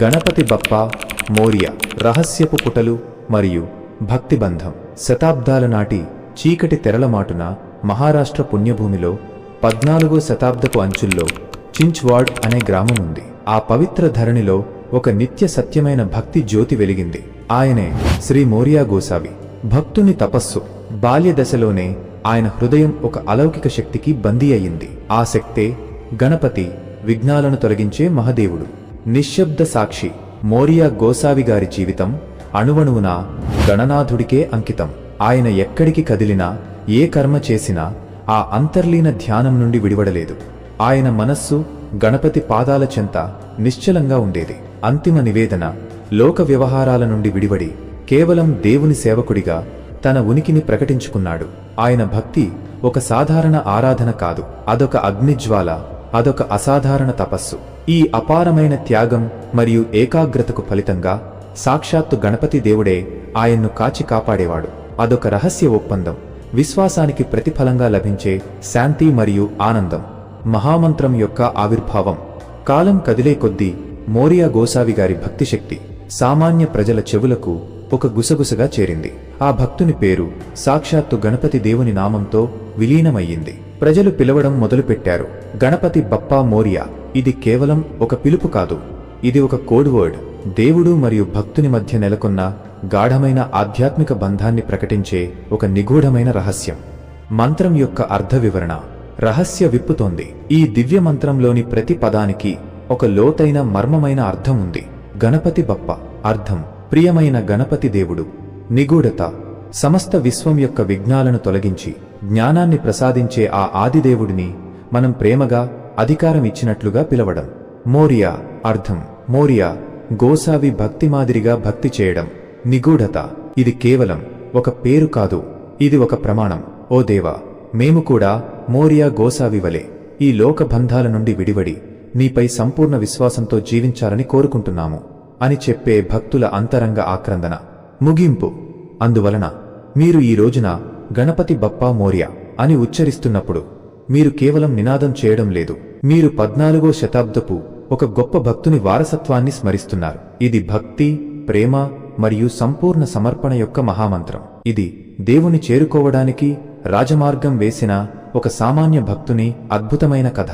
గణపతి బప్ప మోర్య రహస్యపు పుటలు మరియు భక్తిబంధం. శతాబ్దాల నాటి చీకటి తెరలమాటున మహారాష్ట్ర పుణ్యభూమిలో పద్నాలుగో శతాబ్దపు అంచుల్లో చించ్వాడ్ అనే గ్రామం ఉంది. ఆ పవిత్ర ధరణిలో ఒక నిత్య సత్యమైన భక్తి జ్యోతి వెలిగింది. ఆయనే శ్రీ మోరియా గోసావి. భక్తుని తపస్సు బాల్య దశలోనే ఆయన హృదయం ఒక అలౌకిక శక్తికి బందీ అయింది ఆ శక్తే గణపతి విఘ్నాలను తొలగించే మహదేవుడు. నిశ్శబ్ద సాక్షి మోరియా గోసావి గారి జీవితం అణువణువున గణనాథుడికే అంకితం. ఆయన ఎక్కడికి కదిలినా ఏ కర్మ చేసినా ఆ అంతర్లీన ధ్యానం నుండి విడివడలేదు. ఆయన మనస్సు గణపతి పాదాల చెంత నిశ్చలంగా ఉండేది. అంతిమ నివేదన లోక వ్యవహారాల నుండి విడివడి కేవలం దేవుని సేవకుడిగా తన ఉనికిని ప్రకటించుకున్నాడు. ఆయన భక్తి ఒక సాధారణ ఆరాధన కాదు. అదొక అగ్నిజ్వాల అదొక అసాధారణ తపస్సు. ఈ అపారమైన త్యాగం మరియు ఏకాగ్రతకు ఫలితంగా సాక్షాత్తు గణపతి దేవుడే ఆయన్ను కాచి కాపాడేవాడు. అదొక రహస్య ఒప్పందం. విశ్వాసానికి ప్రతిఫలంగా లభించే శాంతి మరియు ఆనందం. మహామంత్రం యొక్క ఆవిర్భావం. కాలం కదిలే కొద్దీ మోరియా గోసావి గారి భక్తిశక్తి సామాన్య ప్రజల చెవులకు ఒక గుసగుసగా చేరింది. ఆ భక్తుని పేరు సాక్షాత్తు గణపతి దేవుని నామంతో విలీనమయ్యింది. ప్రజలు పిలవడం మొదలుపెట్టారు. గణపతి బప్పా మోరియా ఇది కేవలం ఒక పిలుపు కాదు. ఇది ఒక కోడ్ వర్డ్. దేవుడు మరియు భక్తుని మధ్య నెలకొన్న గాఢమైన ఆధ్యాత్మిక బంధాన్ని ప్రకటించే ఒక నిగూఢమైన రహస్యం. మంత్రం యొక్క అర్థ వివరణ. రహస్య విప్పుతోంది. ఈ దివ్య మంత్రంలోని ప్రతి పదానికి ఒక లోతైన మర్మమైన అర్థం ఉంది. గణపతి బప్ప అర్థం. ప్రియమైన గణపతి దేవుడు నిగూఢత. సమస్త విశ్వం యొక్క విఘ్నాలను తొలగించి జ్ఞానాన్ని ప్రసాదించే ఆ ఆదిదేవుడిని మనం ప్రేమగా అధికారం ఇచ్చినట్లుగా పిలవడం. మోరియా అర్థం. మోరియా గోసావి భక్తి మాదిరిగా భక్తి చేయడం. నిగూఢత. ఇది కేవలం ఒక పేరు కాదు. ఇది ఒక ప్రమాణం. ఓ దేవా మేము కూడా మోరియా గోసావి వలె ఈ లోకబంధాల నుండి విడివడి నీపై సంపూర్ణ విశ్వాసంతో జీవించాలని కోరుకుంటున్నాము అని చెప్పే భక్తుల అంతరంగ ఆక్రందన. ముగింపు. అందువలన మీరు ఈ రోజున గణపతి బప్పా మోర్య అని ఉచ్చరిస్తున్నప్పుడు మీరు కేవలం నినాదం చేయడం లేదు. మీరు పద్నాలుగో శతాబ్దపు ఒక గొప్ప భక్తుని వారసత్వాన్ని స్మరిస్తున్నారు. ఇది భక్తి ప్రేమ మరియు సంపూర్ణ సమర్పణ యొక్క మహామంత్రం. ఇది దేవుని చేరుకోవడానికి రాజమార్గం వేసిన ఒక సామాన్య భక్తుని అద్భుతమైన కథ.